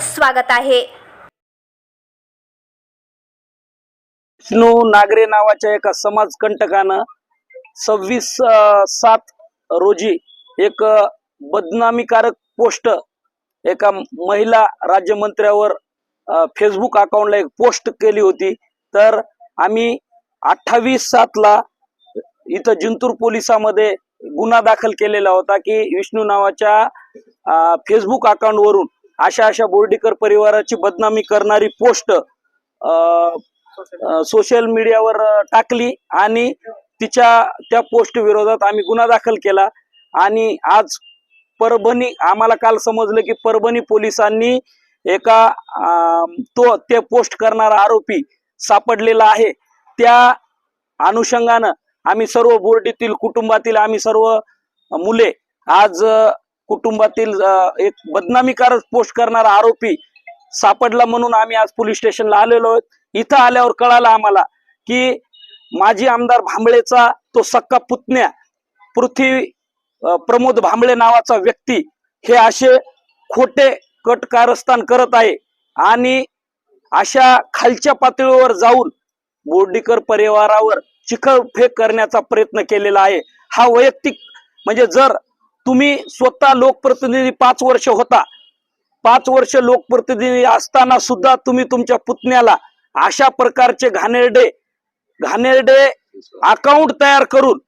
स्वागत आहे. विष्णू नागरे नावाच्या एका समाजकंटकानं सव्वीस सात रोजी एक बदनामीकारक पोस्ट एका महिला राज्यमंत्र्यावर फेसबुक अकाउंटला एक पोस्ट केली होती. तर आम्ही अठ्ठावीस सातला इथं जिंतूर पोलिसामध्ये गुन्हा दाखल केलेला होता की विष्णू नावाच्या फेसबुक अकाउंटवरून अशा अशा बोर्डीकर परिवाराची बदनामी करणारी पोस्ट सोशल मीडियावर टाकली आणि तिच्या त्या पोस्ट विरोधात आम्ही गुन्हा दाखल केला. आणि आज परभणी आम्हाला काल समजलं की परभणी पोलिसांनी एका तो ते पोस्ट करणारा आरोपी सापडलेला आहे. त्या अनुषंगानं आम्ही सर्व बोर्डीतील कुटुंबातील आम्ही सर्व मुले आज कुटुंबातील एक बदनामीकारक पोस्ट करणारा आरोपी सापडला म्हणून आम्ही आज पोलीस स्टेशनला आलेलो आहोत. इथं आल्यावर कळालं आम्हाला की माजी आमदार भांबळेचा तो सक्का पुतण्या पृथ्वी प्रमोद भांबळे नावाचा व्यक्ती हे असे खोटे कट कारस्थान करत आहे आणि अशा खालच्या पातळीवर जाऊन बोर्डीकर परिवारावर चिखलफेक करण्याचा प्रयत्न केलेला आहे. हा वैयक्तिक म्हणजे जर तुम्ही स्वतः लोकप्रतिनिधी पाच वर्ष होता. पाच वर्ष लोकप्रतिनिधी असताना सुद्धा तुम्ही तुमच्या पुतण्याला अशा प्रकारचे घाणेरडे घाणेरडे अकाउंट तयार करून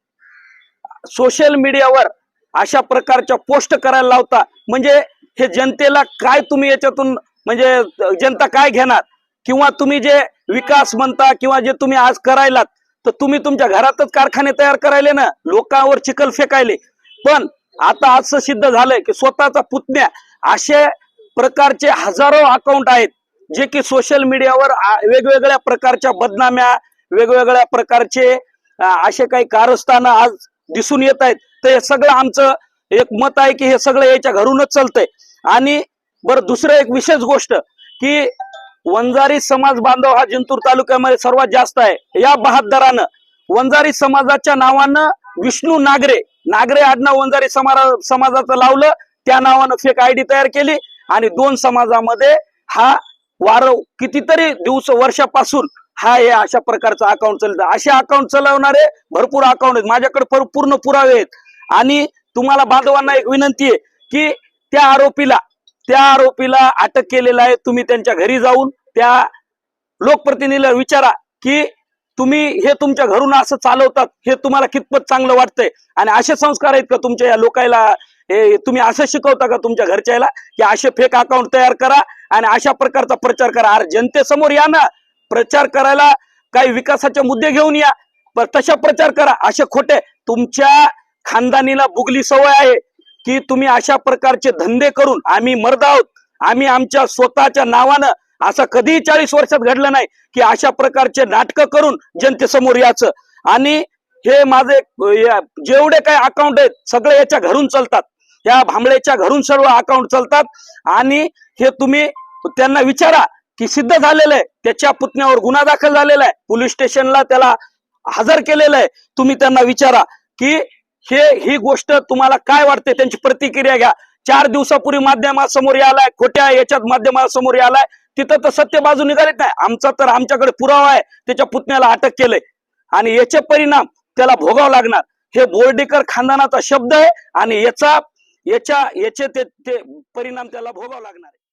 सोशल मीडियावर अशा प्रकारच्या पोस्ट करायला लावता. म्हणजे हे जनतेला काय तुम्ही याच्यातून म्हणजे जनता काय घेणार? किंवा तुम्ही जे विकास म्हणता किंवा जे तुम्ही आज करायलात तर तुम्ही तुमच्या घरातच कारखाने तयार करायले ना? लोकांवर चिखल फेकायले. पण आता असं सिद्ध झालंय की स्वतःचा पुतण्या असे प्रकारचे हजारो अकाउंट आहेत जे की सोशल मीडियावर वेगवेगळ्या प्रकारच्या बदनाम्या वेगवेगळ्या प्रकारचे असे काही कारस्थानं आज दिसून येत आहेत. तर हे सगळं आमचं एक मत आहे की हे सगळं याच्या घरूनच चालतंय. आणि बरं दुसरं एक विशेष गोष्ट की वंजारी समाज बांधव हा जिंतूर तालुक्यामध्ये सर्वात जास्त आहे. या बहादरानं वंजारी समाजाच्या नावानं विष्णू नागरे नागरे आडनाव वंजारी समारा समाजाचं लावलं त्या नावानं फेक आयडी तयार केली आणि दोन समाजामध्ये हा वार कितीतरी दिवस वर्षापासून हा हे अशा प्रकारचं अकाउंट चालतं. असे अकाउंट चालवणारे भरपूर अकाउंट आहेत. माझ्याकडे पूर्ण पुरावे आहेत. आणि तुम्हाला बांधवांना एक विनंती आहे की त्या आरोपीला त्या आरोपीला अटक केलेलं आहे. तुम्ही त्यांच्या घरी जाऊन त्या लोकप्रतिनिधीला विचारा की तुम्ही हे तुमच्या घरून असं चालवतात हे तुम्हाला कितपत चांगलं वाटतंय? आणि असे संस्कार आहेत का तुमच्या या लोकायला हे तुम्ही असं शिकवता का तुमच्या घरच्याला की असे फेक अकाउंट तयार करा आणि अशा प्रकारचा प्रचार करा? अरे जनतेसमोर या ना. प्रचार करायला काही विकासाचे मुद्दे घेऊन या. पण तशा प्रचार करा. असे खोटे. तुमच्या खानदानीला बुगली सवय आहे की तुम्ही अशा प्रकारचे धंदे करून आम्ही मर्द आहोत. आम्ही आमच्या स्वतःच्या नावानं असं कधीही चाळीस वर्षात घडलं नाही की अशा प्रकारचे नाटकं करून जनतेसमोर याचं आणि हे माझे जेवढे काही अकाउंट आहेत सगळे याच्या घरून चालतात. या भांबळेच्या घरून सर्व अकाउंट चालतात. आणि हे तुम्ही त्यांना विचारा की सिद्ध झालेलं आहे. त्याच्या पुतण्यावर गुन्हा दाखल झालेला आहे. पोलीस स्टेशनला त्याला हजर केलेलं आहे. तुम्ही त्यांना विचारा की हे ही गोष्ट तुम्हाला काय वाटते? त्यांची प्रतिक्रिया घ्या. चार दिवसापूर्वी माध्यमासमोर यालाय खोट्या याच्यात माध्यमासमोर यालाय तिथं तर सत्य बाजू निघालेत नाही. आमचा तर आमच्याकडे पुरावा आहे. त्याच्या पुतण्याला अटक केलंय. आणि याचे परिणाम त्याला भोगावं लागणार. हे बोर्डीकर खानदानाचा शब्द आहे. आणि याचा याच्या याचे ते ते परिणाम त्याला भोगावं लागणार आहे.